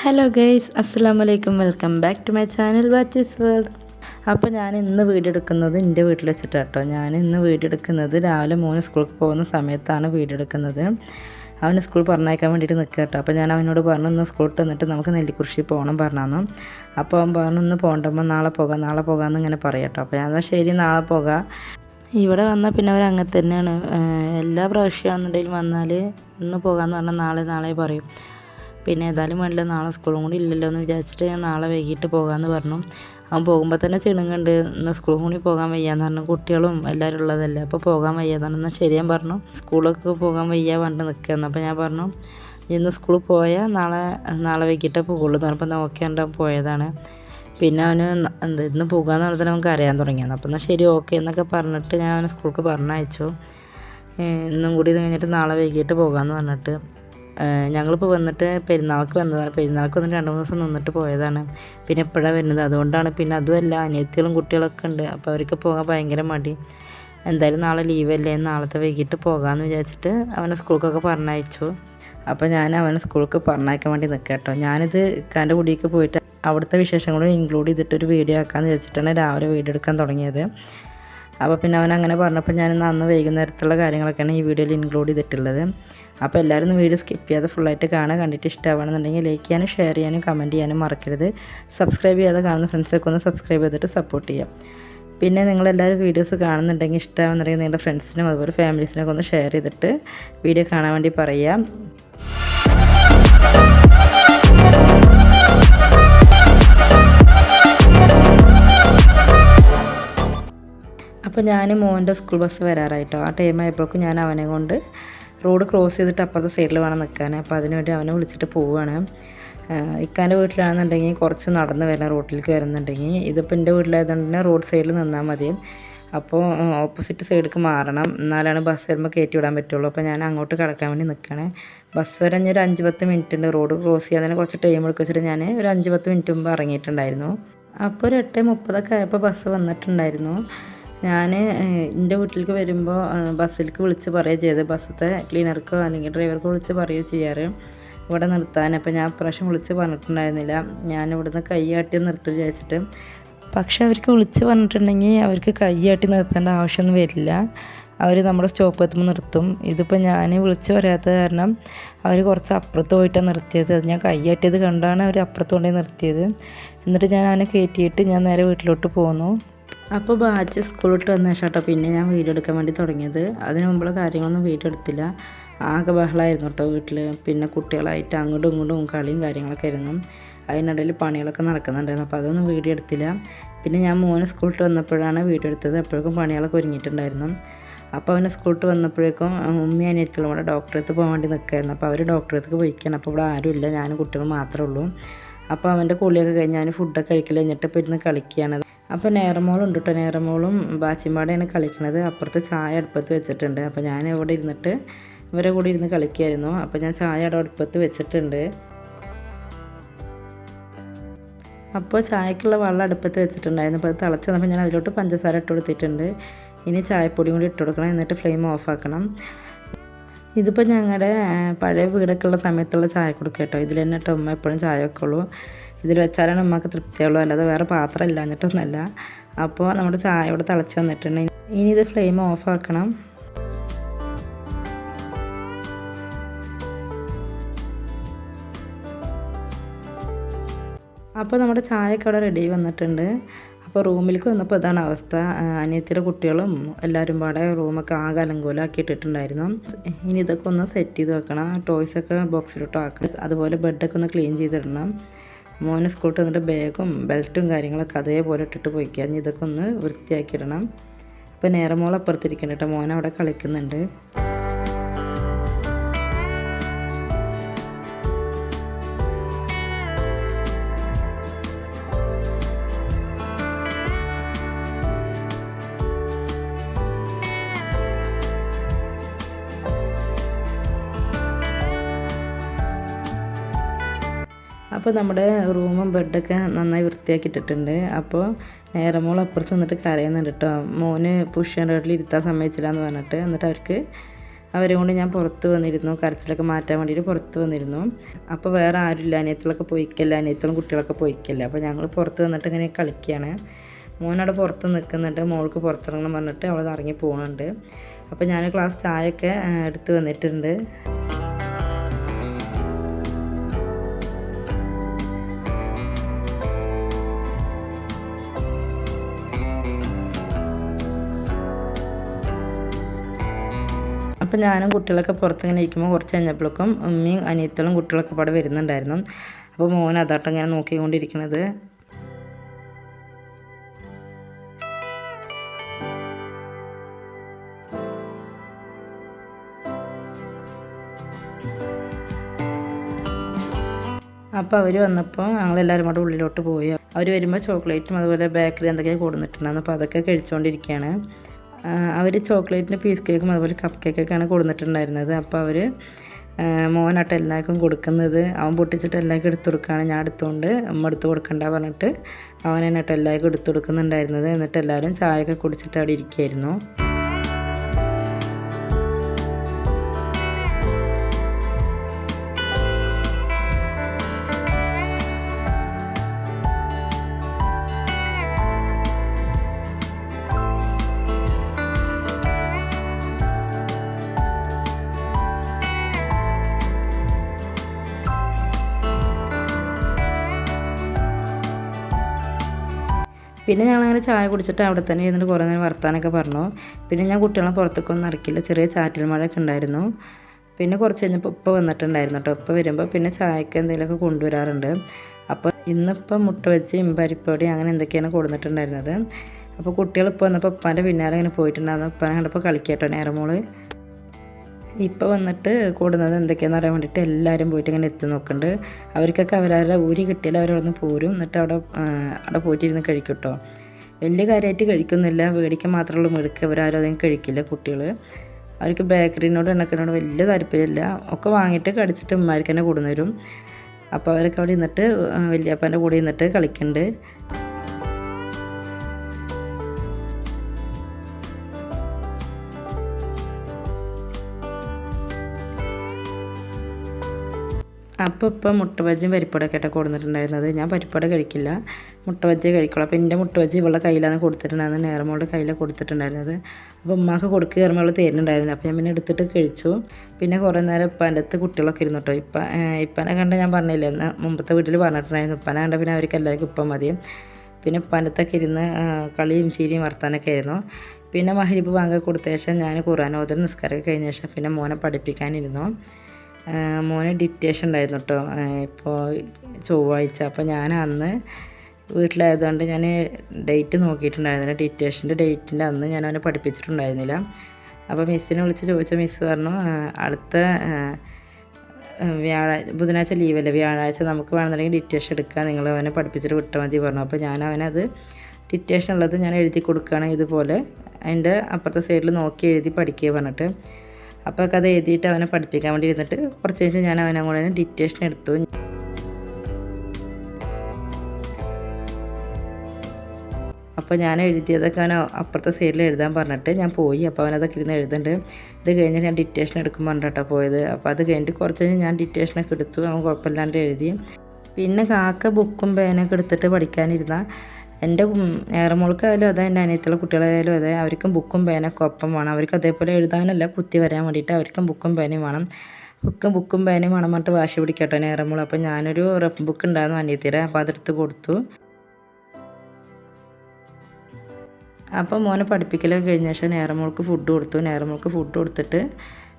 Hello guys അസ്സാം വലൈക്കും welcome back to my channel watches world അപ്പോൾ ഞാൻ ഇന്ന് വീഡിയോ എടുക്കുന്നത് എന്റെ വീട്ടിൽ വെച്ചിട്ടാണ് കേട്ടോ ഞാൻ ഇന്ന് വീഡിയോ എടുക്കുന്നത് രാവിലെ മോന് സ്കൂളിൽ പോകുന്ന സമയത്താണ് വീഡിയോ എടുക്കുന്നത്. അവന് സ്കൂൾ പറഞ്ഞയക്കാൻ വേണ്ടിയിട്ട് നിൽക്കുക കേട്ടോ അപ്പോൾ ഞാൻ അവനോട് പറഞ്ഞു ഇന്ന് സ്കൂളിൽ വന്നിട്ട് നമുക്ക് നെല്ലിക്കുറിശി പോകണം പറഞ്ഞു അപ്പോൾ അവൻ പറഞ്ഞു ഇന്ന് പോകണ്ടപ്പോൾ നാളെ പോകാം നാളെ പോകാമെന്ന് ഇങ്ങനെ പറയാം കേട്ടോ അപ്പോൾ ഞാൻ ശരി നാളെ പോകാം. ഇവിടെ വന്നാൽ പിന്നെ അവർ അങ്ങനെ തന്നെയാണ് എല്ലാ പ്രാവശ്യമാണെന്നുണ്ടെങ്കിലും വന്നാൽ ഇന്ന് പോകാമെന്ന് പറഞ്ഞാൽ നാളെ നാളെ പറയും. പിന്നെ ഏതായാലും വേണ്ടില്ല നാളെ സ്കൂളും കൂടി ഇല്ലല്ലോ എന്ന് വിചാരിച്ചിട്ട് ഞാൻ നാളെ വൈകിട്ട് പോകാമെന്ന് പറഞ്ഞു. അവൻ പോകുമ്പോൾ തന്നെ ചെണുങ്ങുണ്ട്. ഇന്ന് സ്കൂളും കൂടി പോകാൻ വയ്യാന്ന് പറഞ്ഞു. കുട്ടികളും എല്ലാവരും ഉള്ളതല്ലേ അപ്പോൾ പോകാൻ വയ്യാതാണ് എന്നാൽ പറഞ്ഞു. സ്കൂളൊക്കെ പോകാൻ വയ്യ പറഞ്ഞിട്ട് നിൽക്കുകയെന്ന് അപ്പോൾ ഞാൻ പറഞ്ഞു ഇന്ന് സ്കൂളിൽ പോയാൽ നാളെ നാളെ വൈകിട്ടേ പോകുള്ളൂ എന്ന് പറഞ്ഞപ്പോൾ നോക്കിയാണ്ട് പോയതാണ്. പിന്നെ അവന് എന്ത് ഇന്ന് പോകാന്ന് പറഞ്ഞാൽ നമുക്ക് അറിയാൻ തുടങ്ങിയാണ് അപ്പോൾ എന്നാൽ ശരി ഓക്കെ എന്നൊക്കെ പറഞ്ഞിട്ട് ഞാൻ അവനെ സ്കൂൾക്ക് പറഞ്ഞയച്ചു. ഇന്നും കൂടി ഇത് കഴിഞ്ഞിട്ട് നാളെ വൈകിട്ട് പോകാമെന്ന് പറഞ്ഞിട്ട് ഞങ്ങളിപ്പോൾ വന്നിട്ട് പെരുന്നാൾക്ക് വന്നതാണ്. പെരുന്നാൾക്ക് വന്നിട്ട് രണ്ട് മൂന്ന് ദിവസം നിന്നിട്ട് പോയതാണ്. പിന്നെ എപ്പോഴാണ് വരുന്നത്? അതുകൊണ്ടാണ് പിന്നെ അതുമല്ല അനിയത്തികളും കുട്ടികളൊക്കെ ഉണ്ട്. അപ്പോൾ അവർക്ക് പോകാൻ ഭയങ്കര മടി. എന്തായാലും നാളെ ലീവല്ലേ നാളത്തെ വൈകിട്ട് പോകാമെന്ന് വിചാരിച്ചിട്ട് അവനെ സ്കൂൾക്കൊക്കെ പറഞ്ഞയച്ചു. അപ്പോൾ ഞാൻ അവനെ സ്കൂൾക്ക് പറഞ്ഞയക്കാൻ വേണ്ടി നിൽക്കാം കേട്ടോ ഞാനിത് ഇക്കാന്റെ കുടിയൊക്കെ പോയിട്ട് അവിടുത്തെ വിശേഷങ്ങളും ഇൻക്ലൂഡ് ചെയ്തിട്ടൊരു വീഡിയോ ആക്കാമെന്ന് വിചാരിച്ചിട്ടാണ് രാവിലെ വീഡിയോ എടുക്കാൻ തുടങ്ങിയത്. അപ്പോൾ പിന്നെ അവൻ അങ്ങനെ പറഞ്ഞപ്പോൾ ഞാൻ ഇന്ന് അന്ന് വൈകുന്നേരത്തുള്ള കാര്യങ്ങളൊക്കെയാണ് ഈ വീഡിയോയിൽ ഇൻക്ലൂഡ് ചെയ്തിട്ടുള്ളത്. അപ്പോൾ എല്ലാവരും വീഡിയോ സ്കിപ്പ് ചെയ്യാതെ ഫുള്ളായിട്ട് കാണാൻ കണ്ടിട്ട് ഇഷ്ടമാണെന്നുണ്ടെങ്കിൽ ലൈക്ക് ചെയ്യാനും ഷെയർ ചെയ്യാനും കമന്റ് ചെയ്യാനും മറക്കരുത്. സബ്സ്ക്രൈബ് ചെയ്യാതെ കാണുന്ന ഫ്രണ്ട്സൊക്കെ ഒന്ന് സബ്സ്ക്രൈബ് ചെയ്തിട്ട് സപ്പോർട്ട് ചെയ്യാം. പിന്നെ നിങ്ങളെല്ലാവരും വീഡിയോസ് കാണുന്നുണ്ടെങ്കിൽ ഇഷ്ടമാണെന്നുണ്ടെങ്കിൽ നിങ്ങളുടെ ഫ്രണ്ട്സിനും അതുപോലെ ഫാമിലീസിനൊക്കെ ഒന്ന് ഷെയർ ചെയ്തിട്ട് വീഡിയോ കാണാൻ വേണ്ടി പറയാം അപ്പോൾ ഞാൻ മോന്റെ സ്കൂൾ ബസ് വരാറായിട്ടോ. ആ ടൈം ആയപ്പോഴേക്കും ഞാൻ അവനെ കൊണ്ട് റോഡ് ക്രോസ് ചെയ്തിട്ട് അപ്പുറത്തെ സൈഡിൽ വേണം നിൽക്കാൻ അപ്പോൾ അതിനുവേണ്ടി അവനെ വിളിച്ചിട്ട് പോവുകയാണ് ഇക്കാന്റെ വീട്ടിലാണെന്നുണ്ടെങ്കിൽ കുറച്ച് നടന്ന് വരണം റോട്ടിലേക്ക് വരുന്നുണ്ടെങ്കിൽ ഇതിപ്പോൾ എന്റെ വീട്ടിലായതുകൊണ്ട് തന്നെ റോഡ് സൈഡിൽ നിന്നാൽ മതി. അപ്പോൾ ഓപ്പോസിറ്റ് സൈഡിലേക്ക് മാറണം. എന്നാലാണ് ബസ് വരുമ്പോൾ കയറ്റി വിടാൻ പറ്റുള്ളൂ. അപ്പോൾ ഞാൻ അങ്ങോട്ട് കിടക്കാൻ വേണ്ടി നിൽക്കുകയാണ് ബസ് വരെ ഒരു അഞ്ച് പത്ത് മിനിറ്റ് ഉണ്ട്. റോഡ് ക്രോസ് ചെയ്യാൻ തന്നെ കുറച്ച് ടൈം എടുക്കുക വെച്ചിട്ട് ഞാൻ ഒരു അഞ്ച് പത്ത് മിനിറ്റ് മുമ്പ് ഇറങ്ങിയിട്ടുണ്ടായിരുന്നു. അപ്പോൾ ഒരു എട്ട് മുപ്പതൊക്കെ ആയപ്പോൾ ബസ് വന്നിട്ടുണ്ടായിരുന്നു. ഞാൻ എന്റെ വീട്ടിലേക്ക് വരുമ്പോൾ ബസ്സിലേക്ക് വിളിച്ച് പറയുക ചെയ്ത്. ബസ്സത്തെ ക്ലീനർക്കോ അല്ലെങ്കിൽ ഡ്രൈവർക്കോ വിളിച്ച് പറയുക ചെയ്യാറ്. ഇവിടെ നിർത്താൻ. അപ്പോൾ ഞാൻ പ്രാവശ്യം വിളിച്ച് പറഞ്ഞിട്ടുണ്ടായിരുന്നില്ല. ഞാൻ ഇവിടുന്ന് കൈയാട്ടി നിർത്തി വിചാരിച്ചിട്ട്. പക്ഷെ അവർക്ക് വിളിച്ച് പറഞ്ഞിട്ടുണ്ടെങ്കിൽ അവർക്ക് കൈയാട്ടി നിർത്തേണ്ട ആവശ്യമൊന്നും വരില്ല. അവർ നമ്മുടെ സ്റ്റോപ്പ് എത്തുമ്പോൾ നിർത്തും. ഇതിപ്പോൾ ഞാൻ വിളിച്ച് പറയാത്ത കാരണം അവർ കുറച്ച് അപ്പുറത്ത് പോയിട്ടാണ് നിർത്തിയത്. അത് ഞാൻ കൈയാട്ടിയത് കണ്ടാണ് അവർ അപ്പുറത്ത് കൊണ്ടുപോയി നിർത്തിയത്. എന്നിട്ട് ഞാൻ അവനെ കയറ്റിയിട്ട് ഞാൻ നേരെ വീട്ടിലോട്ട് പോന്നു. അപ്പോൾ ബാച്ച് സ്കൂളിട്ട് വന്ന ശേഷം കേട്ടോ പിന്നെ ഞാൻ വീഡിയോ എടുക്കാൻ വേണ്ടി തുടങ്ങിയത്. അതിന് മുമ്പുള്ള കാര്യങ്ങളൊന്നും വീഡിയോ എടുത്തില്ല. ആകെ ബഹളമായിരുന്നു കേട്ടോ വീട്ടിൽ പിന്നെ കുട്ടികളായിട്ട് അങ്ങോട്ടും ഇങ്ങോട്ടും കളിയും കാര്യങ്ങളൊക്കെ ആയിരുന്നു. അതിനിടയിൽ പണികളൊക്കെ നടക്കുന്നുണ്ടായിരുന്നു. അപ്പോൾ അതൊന്നും വീഡിയോ എടുത്തില്ല. പിന്നെ ഞാൻ മോന് സ്കൂളിട്ട് വന്നപ്പോഴാണ് വീഡിയോ എടുത്തത്. അപ്പോഴേക്കും പണികളൊക്കെ ഒരുങ്ങിയിട്ടുണ്ടായിരുന്നു. അപ്പോൾ അവനെ സ്കൂളിട്ട് വന്നപ്പോഴേക്കും ഉമ്മി അനിയത്തികളും കൂടെ ഡോക്ടറെടുത്ത് പോകാൻ വേണ്ടി നിൽക്കുകയായിരുന്നു. അപ്പോൾ അവർ ഡോക്ടറെടുത്ത് പോയിക്കാണ്. അപ്പോൾ ഇവിടെ ആരുമില്ല ഞാനും കുട്ടികളും മാത്രമേ ഉള്ളൂ. അപ്പോൾ അവന്റെ കുളിയൊക്കെ കഴിഞ്ഞ് അവന് ഫുഡൊക്കെ കഴിക്കൽ കഴിഞ്ഞിട്ട് ഇപ്പോൾ ഇരുന്ന് കളിക്കുകയാണ്. അപ്പോൾ നേരമോളുണ്ട് കേട്ടോ നേരമോളും ബാച്ചിമാടെയാണ് കളിക്കുന്നത് അപ്പുറത്ത് ചായ അടുപ്പത്ത് വെച്ചിട്ടുണ്ട്. അപ്പോൾ ഞാൻ ഇവിടെ ഇരുന്നിട്ട് ഇവരെ കൂടെ ഇരുന്ന് കളിക്കുമായിരുന്നു അപ്പോൾ ഞാൻ ചായ അവിടെ അടുപ്പത്ത് വെച്ചിട്ടുണ്ട്. അപ്പോൾ ചായക്കുള്ള വെള്ളം അടുപ്പത്ത് വെച്ചിട്ടുണ്ടായിരുന്നു. അപ്പോൾ അത് തിളച്ച് വന്നപ്പോൾ ഞാൻ അതിലോട്ട് പഞ്ചസാര ഇട്ട് കൊടുത്തിട്ടുണ്ട്. ഇനി ചായപ്പൊടിയും കൂടി ഇട്ട് കൊടുക്കണം. എന്നിട്ട് ഫ്ലെയിം ഓഫ് ആക്കണം. ഇതിപ്പോൾ ഞങ്ങളുടെ പഴയ വീടൊക്കെ ഉള്ള സമയത്തുള്ള ചായ കൊടുക്കുക കേട്ടോ. ഇതിൽ തന്നെ ഉമ്മ എപ്പോഴും ചായ വെക്കുള്ളൂ. ഇതിൽ വെച്ചാലാണ് ഉമ്മക്ക് തൃപ്തിയുള്ളൂ. അല്ലാതെ വേറെ പാത്രം ഇല്ലാഞ്ഞിട്ടൊന്നുമല്ല അപ്പോൾ നമ്മുടെ ചായ ഇവിടെ തിളച്ച് വന്നിട്ടുണ്ട്. ഇനി ഇത് ഫ്ലെയിം ഓഫ് ആക്കണം. അപ്പോൾ നമ്മുടെ ചായയൊക്കെ അവിടെ റെഡി വന്നിട്ടുണ്ട്. അപ്പോൾ റൂമിലേക്ക് വന്നപ്പോൾ ഇതാണ് അവസ്ഥ. അനിയത്തിയുടെ കുട്ടികളും എല്ലാവരും പാടെ റൂമൊക്കെ ആകെ അലങ്കോലാക്കി ഇട്ടിട്ടുണ്ടായിരുന്നു ഇനി ഇതൊക്കെ ഒന്ന് സെറ്റ് ചെയ്ത് വെക്കണം. ടോയ്സൊക്കെ ബോക്സിലോട്ട് ആക്കണം അതുപോലെ ബെഡൊക്കെ ഒന്ന് ക്ലീൻ ചെയ്തിടണം. മോന് സ്കൂളിൽ വന്നിട്ട് ബാഗും ബെൽറ്റും കാര്യങ്ങളൊക്കെ അതേപോലെ ഇട്ടിട്ട് പോയിക്കുക ഇനി ഇതൊക്കെ ഒന്ന് വൃത്തിയാക്കിയിടണം അപ്പോൾ നേരമോളപ്പുറത്തിരിക്കണം കേട്ടോ മോനവിടെ കളിക്കുന്നുണ്ട്. അപ്പോൾ നമ്മുടെ റൂമും ബെഡൊക്കെ നന്നായി വൃത്തിയാക്കിയിട്ടിട്ടുണ്ട്. അപ്പോൾ നേരമോൾ അപ്പുറത്ത് നിന്നിട്ട് കരയുന്നുണ്ട് കേട്ടോ മോന് പുഷ് റോഡിൽ ഇരുത്താൻ സമ്മതിച്ചില്ല എന്ന് പറഞ്ഞിട്ട് എന്നിട്ട് അവർക്ക് അവരെ കൊണ്ട് ഞാൻ പുറത്ത് വന്നിരുന്നു. കരച്ചിലൊക്കെ മാറ്റാൻ വേണ്ടിയിട്ട് പുറത്ത് വന്നിരുന്നു. അപ്പോൾ വേറെ ആരും ഇല്ല. അനിയത്തിലൊക്കെ പോയിക്കല്ല? അനിയത്തിലും കുട്ടികളൊക്കെ പോയിക്കല്ല? അപ്പോൾ ഞങ്ങൾ പുറത്ത് വന്നിട്ട് ഇങ്ങനെ കളിക്കുകയാണ് മോനവിടെ പുറത്ത് നിൽക്കുന്നുണ്ട് മോൾക്ക് പുറത്തിറങ്ങണം പറഞ്ഞിട്ട് അവൾ ഇറങ്ങി പോകുന്നുണ്ട് അപ്പോൾ ഞാൻ ക്ലാസ് ചായയൊക്കെ എടുത്ത് വന്നിട്ടുണ്ട്. അപ്പോൾ ഞാനും കുട്ടികളൊക്കെ പുറത്തിങ്ങനെ ഇരിക്കുമ്പോൾ കുറച്ച് കഴിഞ്ഞപ്പോഴേക്കും ഉമ്മയും അനിയത്തളും കുട്ടികളൊക്കെ പാടെ വരുന്നുണ്ടായിരുന്നു. അപ്പോൾ മോൻ അതാട്ടം ഇങ്ങനെ നോക്കിക്കൊണ്ടിരിക്കുന്നത് അപ്പോൾ അവർ വന്നപ്പോൾ ഞങ്ങളെല്ലാവരും കൂടെ ഉള്ളിലോട്ട് പോയി. അവർ വരുമ്പോൾ ചോക്ലേറ്റും അതുപോലെ ബേക്കറി എന്തൊക്കെയാണ് കൊടുത്തിട്ടുണ്ടായിരുന്നു. അപ്പോൾ അതൊക്കെ കഴിച്ചുകൊണ്ടിരിക്കുകയാണ്. അവർ ചോക്ലേറ്റിന്റെ പീസ് കേക്കും അതുപോലെ കപ്പ് കേക്കൊക്കെയാണ് കൊടുത്തിട്ടുണ്ടായിരുന്നത്. അപ്പോൾ അവർ മോനാട്ട് എല്ലാവർക്കും കൊടുക്കുന്നത്. അവൻ പൊട്ടിച്ചിട്ട് എല്ലാവർക്കും എടുത്തു കൊടുക്കുകയാണ്. ഞാൻ എടുത്തുകൊണ്ട് അമ്മ എടുത്ത് കൊടുക്കണ്ട പറഞ്ഞിട്ട് അവൻ എന്നിട്ട് എല്ലാവർക്കും എടുത്തു കൊടുക്കുന്നുണ്ടായിരുന്നത്. എന്നിട്ട് എല്ലാവരും ചായയൊക്കെ കുടിച്ചിട്ട് അവിടെ ഇരിക്കുകയായിരുന്നു പിന്നെ ഞങ്ങളങ്ങനെ ചായ കുടിച്ചിട്ട് അവിടെ തന്നെ ഇരുന്നിട്ട് കുറേ നേരം വർത്താനൊക്കെ പറഞ്ഞു. പിന്നെ ഞാൻ കുട്ടികളെ പുറത്തേക്കൊന്നും ഇറക്കില്ല ചെറിയ ചാറ്റൽ മഴയൊക്കെ ഉണ്ടായിരുന്നു. പിന്നെ കുറച്ച് കഴിഞ്ഞപ്പോൾ ഉപ്പ വന്നിട്ടുണ്ടായിരുന്നു കേട്ടോ. ഉപ്പ വരുമ്പോൾ പിന്നെ ചായക്ക് എന്തെങ്കിലുമൊക്കെ കൊണ്ടുവരാറുണ്ട്. അപ്പോൾ ഇന്നിപ്പോൾ മുട്ട വെച്ച് ഇമ്പരിപ്പൊടി അങ്ങനെ എന്തൊക്കെയാണ് കൊടുത്തിട്ടുണ്ടായിരുന്നത് അപ്പോൾ കുട്ടികൾ ഇപ്പോൾ വന്നപ്പോൾ ഉപ്പാന്റെ പിന്നാലെ ഇങ്ങനെ പോയിട്ടുണ്ടായിരുന്നു. ഉപ്പാനെ കണ്ടപ്പോൾ കളിക്കട്ടോ നേരമോൾ ഇപ്പോൾ വന്നിട്ട് കൂടുന്നത് എന്തൊക്കെയാണെന്ന് അറിയാൻ വേണ്ടിയിട്ട് എല്ലാവരും പോയിട്ട് ഇങ്ങനെ എത്തി നോക്കുന്നുണ്ട് അവർക്കൊക്കെ അവരവരുടെ ഊരി കിട്ടിയാൽ അവരവിടെ നിന്ന് പോരും. എന്നിട്ട് അവിടെ അവിടെ പോയിട്ടിരുന്ന് കഴിക്കും കേട്ടോ വലിയ കാര്യമായിട്ട് കഴിക്കുന്നില്ല. മേടിക്കാൻ മാത്രമുള്ള മെടുക്ക് അവരാരും അധികം കഴിക്കില്ല കുട്ടികൾ അവർക്ക് ബേക്കറിനോട് എണ്ണക്കിനോട് വലിയ താല്പര്യമില്ല. ഒക്കെ വാങ്ങിയിട്ട് കടിച്ചിട്ട് ഉമ്മാർക്ക് തന്നെ കൂടുന്നവരും അപ്പോൾ അവരൊക്കെ അവിടെ നിന്നിട്ട് വലിയപ്പന്റെ കൂടെ നിന്നിട്ട് കളിക്കുന്നുണ്ട് അപ്പോൾ ഇപ്പം മുട്ട ബജ്ജിയും പരിപ്പടൊക്കെ ആയിട്ട് കൊടുത്തിട്ടുണ്ടായിരുന്നത്. ഞാൻ പരിപ്പട കഴിക്കില്ല. മുട്ട ബജ്ജി കഴിക്കുള്ളൂ. അപ്പോൾ എന്റെ മുട്ട ബജ്ജി ഇവളുടെ കയ്യിലാണ് കൊടുത്തിട്ടുണ്ടായിരുന്നത്. നേരമോളുടെ കയ്യിലാണ് കൊടുത്തിട്ടുണ്ടായിരുന്നത്. അപ്പോൾ ഉമ്മാക്ക് കൊടുക്കുക നേരമോൾ തരുന്നുണ്ടായിരുന്നു. അപ്പോൾ ഞാൻ പിന്നെ എടുത്തിട്ട് കഴിച്ചു. പിന്നെ കുറേ നേരം ഇപ്പാന്റെ അടുത്ത് കുട്ടികളൊക്കെ ഇരുന്നു കേട്ടോ. ഇപ്പം ഇപ്പനെ കണ്ട ഞാൻ പറഞ്ഞില്ലേ എന്നാൽ മുമ്പത്തെ വീട്ടിൽ പറഞ്ഞിട്ടുണ്ടായിരുന്നു. ഇപ്പനെ കണ്ട പിന്നെ അവർക്ക് എല്ലാവർക്കും ഇപ്പം മതി പിന്നെ പനത്തൊക്കെ ഇരുന്ന് കളിയും ചിരിയും വർത്താനൊക്കെ ആയിരുന്നു. പിന്നെ മഹരിബ് വാങ്ങി കൊടുത്ത ശേഷം ഞാൻ ഖുറാനോദർ നിസ്കാരമൊക്കെ കഴിഞ്ഞ ശേഷം പിന്നെ മോനെ പഠിപ്പിക്കാനിരുന്നു. മോന് ഡിറ്റേഷൻ ഉണ്ടായിരുന്നു കേട്ടോ ഇപ്പോൾ ചൊവ്വാഴ്ച. അപ്പോൾ ഞാൻ അന്ന് വീട്ടിലായതുകൊണ്ട് ഞാൻ ഡേറ്റ് നോക്കിയിട്ടുണ്ടായിരുന്നില്ല. ഡിറ്റേഷന്റെ ഡേറ്റിന്റെ അന്ന് ഞാൻ അവനെ പഠിപ്പിച്ചിട്ടുണ്ടായിരുന്നില്ല. അപ്പോൾ മിസ്സിനെ വിളിച്ച് ചോദിച്ച മിസ്സ് പറഞ്ഞു അടുത്ത വ്യാഴാഴ്ച ബുധനാഴ്ച ലീവല്ലേ വ്യാഴാഴ്ച നമുക്ക് വേണമെന്നുണ്ടെങ്കിൽ ഡിറ്റേഷൻ എടുക്കുക നിങ്ങൾ അവനെ പഠിപ്പിച്ചിട്ട് വിട്ടാൽ മതി പറഞ്ഞു. അപ്പോൾ ഞാൻ അവനത് ഡിറ്റേഷൻ ഉള്ളത് ഞാൻ എഴുതി കൊടുക്കുകയാണ് ഇതുപോലെ. അതിന്റെ അപ്പുറത്തെ സൈഡിൽ നോക്കി എഴുതി പഠിക്കുക പറഞ്ഞിട്ട്. അപ്പോൾ കഥ എഴുതിയിട്ട് അവനെ പഠിപ്പിക്കാൻ വേണ്ടി ഇരുന്നിട്ട് കുറച്ച് കഴിഞ്ഞ് ഞാൻ അവനെ കൂടെ ഡിറ്റേഷൻ എടുത്തു. അപ്പോൾ ഞാൻ എഴുതിയതൊക്കെ അവൻ അപ്പുറത്തെ സൈഡിൽ എഴുതാൻ പറഞ്ഞിട്ട് ഞാൻ പോയി. അപ്പോൾ അവനതൊക്കെ ഇരുന്ന് എഴുതുന്നുണ്ട്. ഇത് കഴിഞ്ഞ് ഞാൻ ഡിറ്റേഷൻ എടുക്കും പറഞ്ഞിട്ടാണ് പോയത്. അപ്പോൾ അത് കഴിഞ്ഞിട്ട് കുറച്ച് കഴിഞ്ഞ് ഞാൻ ഡിറ്റേഷനൊക്കെ എടുത്തു. അവൻ കുഴപ്പമില്ലാണ്ട് എഴുതി. പിന്നെ കാക്ക ബുക്കും പേനൊക്കെ എടുത്തിട്ട് പഠിക്കാനിരുന്ന. എന്റെ ഏറമോൾക്കായാലും അതെ എന്റെ അനിയത്തിലെ കുട്ടികളായാലും അതെ അവർക്കും ബുക്കും പേനൊക്കെ ഒപ്പം വേണം. അവർക്ക് അതേപോലെ എഴുതാനല്ല കുത്തി വരാൻ വേണ്ടിയിട്ട് അവർക്കും ബുക്കും പേനയും വേണം. ബുക്കും ബുക്കും പേനയും വേണം പറഞ്ഞിട്ട് വാശി പിടിക്കട്ടെ നേരമോൾ അപ്പോൾ ഞാനൊരു റഫ് ബുക്ക് ഉണ്ടായിരുന്നു അനിയത്തിയുടെ അപ്പോൾ അതെടുത്ത് കൊടുത്തു. അപ്പോൾ മോനെ പഠിപ്പിക്കലൊക്കെ കഴിഞ്ഞ ശേഷം നേരമോൾക്ക് ഫുഡ് കൊടുത്തു. നേരമോൾക്ക് ഫുഡ് കൊടുത്തിട്ട്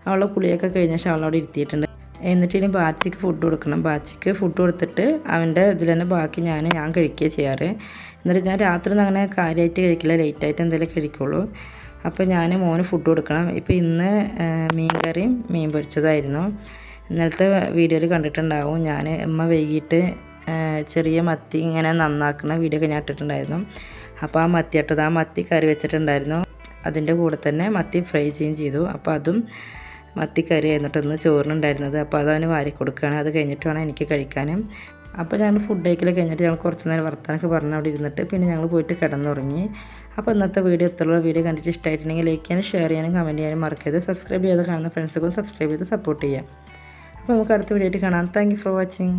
അവളെ കുളിയൊക്കെ കഴിഞ്ഞ ശേഷം അവളവിടെ ഇരുത്തിയിട്ടുണ്ട്. എന്നിട്ട് ഇനി ബാച്ചിക്ക് ഫുഡ് കൊടുക്കണം. ബാച്ചിക്ക് ഫുഡ് കൊടുത്തിട്ട് അവന്റെ ഇതിൽ തന്നെ ബാക്കി ഞാൻ ഞാൻ കഴിക്കുകയാണ് ചെയ്യാറ്. എന്നിട്ട് ഞാൻ രാത്രി ഒന്നും അങ്ങനെ കാര്യമായിട്ട് കഴിക്കില്ല. ലേറ്റായിട്ട് എന്തെങ്കിലും കഴിക്കുള്ളൂ. അപ്പോൾ ഞാൻ മോന് ഫുഡ് കൊടുക്കണം. ഇപ്പോൾ ഇന്ന് മീൻ കറിയും മീൻ പൊരിച്ചതായിരുന്നു. ഇന്നലത്തെ വീഡിയോയിൽ കണ്ടിട്ടുണ്ടാവും. ഞാൻ ഉമ്മ വൈകിട്ട് ചെറിയ മത്തി ഇങ്ങനെ നന്നാക്കുന്ന വീഡിയോ ഒക്കെ ഞാൻ ഇട്ടിട്ടുണ്ടായിരുന്നു. അപ്പോൾ ആ മത്തി ഇട്ടത് ആ മത്തി കറി വെച്ചിട്ടുണ്ടായിരുന്നു. അതിന്റെ കൂടെ തന്നെ മത്തി ഫ്രൈ ചെയ്യുകയും ചെയ്തു. അപ്പോൾ അതും മത്തി എന്നിട്ടൊന്ന് ചോറിനുണ്ടായിരുന്നത്. അപ്പോൾ അതവന് വാരി കൊടുക്കുകയാണ്. അത് കഴിഞ്ഞിട്ട് വേണം എനിക്ക് കഴിക്കാനും. അപ്പോൾ ഞങ്ങൾ ഫുഡ് കഴിക്കൽ കഴിഞ്ഞിട്ട് ഞങ്ങൾ കുറച്ച് നേരം വർത്താനൊക്കെ പറഞ്ഞ് അവിടെ ഇരുന്നിട്ട് പിന്നെ ഞങ്ങൾ പോയിട്ട് കിടന്നുറങ്ങി. അപ്പോൾ ഇന്നത്തെ വീഡിയോ എത്രയുള്ള വീഡിയോ കണ്ടിട്ട് ഇഷ്ടമായിട്ടുണ്ടെങ്കിൽ ലൈക്ക് ചെയ്യാനും ഷെയർ ചെയ്യാനും കമന്റ് ചെയ്യാനും മറക്കരുത്. സബ്സ്ക്രൈബ് ചെയ്ത് കാണുന്ന ഫ്രണ്ട്സൊക്കെ സബ്സ്ക്രൈബ് ചെയ്ത് സപ്പോർട്ട് ചെയ്യാം. അപ്പോൾ നമുക്ക് അടുത്ത വീഡിയോ ആയിട്ട് കാണാം. Thank for watching